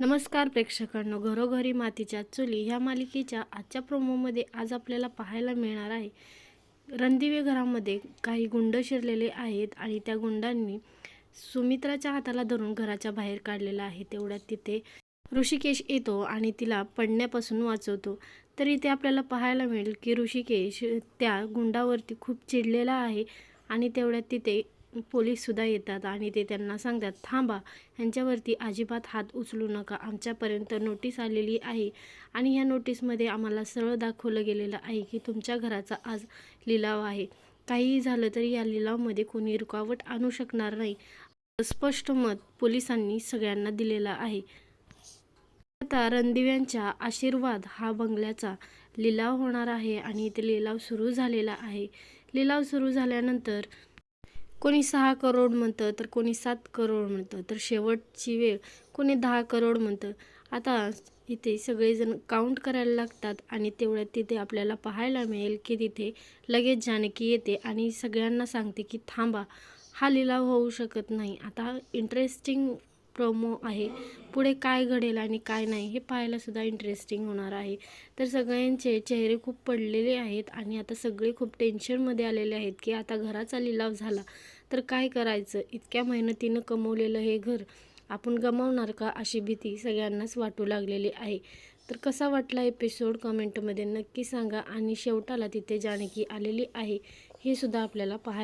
नमस्कार प्रेक्षकांनो घरोघरी मातीच्या चुली ह्या मालिकेच्या आजच्या प्रोमोमध्ये आज आपल्याला पाहायला मिळणार आहे. रणदिवे घरामध्ये काही गुंड शिरलेले आहेत आणि त्या गुंडांनी सुमित्राच्या हाताला धरून घराच्या बाहेर काढलेलं आहे. तेवढ्यात तिथे ऋषिकेश येतो आणि तिला पडण्यापासून वाचवतो. तर इथे आपल्याला पाहायला मिळेल की ऋषिकेश त्या गुंडावरती खूप चिडलेला आहे आणि तेवढ्यात तिथे पोलीससुद्धा येतात आणि ते त्यांना सांगतात थांबा ह्यांच्यावरती अजिबात हात उचलू नका. आमच्यापर्यंत नोटीस आलेली आहे आणि ह्या नोटीसमध्ये आम्हाला सरळ दाखवलं गेलेलं आहे की तुमच्या घराचा आज लिलाव आहे. काहीही झालं तरी या लिलावमध्ये कोणी रुकावट आणू शकणार नाही. स्पष्ट मत पोलिसांनी सगळ्यांना दिलेलं आहे. आता रणदिव्यांच्या आशीर्वाद हा बंगल्याचा लिलाव होणार आहे आणि इथे लिलाव सुरू झालेला आहे. लिलाव सुरू झाल्यानंतर कोणी सहा करोड म्हणतं तर कोणी सात करोड म्हणतं तर शेवटची वेळ कोणी दहा करोड म्हणतं. आता इथे सगळेजण काउंट करायला लागतात आणि तेवढ्यात तिथे आपल्याला पाहायला मिळेल की तिथे लगेच जानकी येते आणि सगळ्यांना सांगते की थांबा हा लिलाव होऊ शकत नाही. आता इंटरेस्टिंग प्रोमो आहे. पुढे काय घडेल आणि काय नाही हे पाहायलासुद्धा इंटरेस्टिंग होणार आहे. तर सगळ्यांचे चेहरे खूप पडलेले आहेत आणि आता सगळे खूप टेन्शनमध्ये आलेले आहेत की आता घराचा लिलाव झाला तर काय करायचं? इतक्या मेहनतीनं कमवलेलं हे घर आपण गमावणार का अशी भीती सगळ्यांनाच वाटू लागलेली आहे. तर कसा वाटला एपिसोड कमेंटमध्ये नक्की सांगा आणि शेवटाला तिथे जानकी आलेली आहे हे सुद्धा आपल्याला पाहायला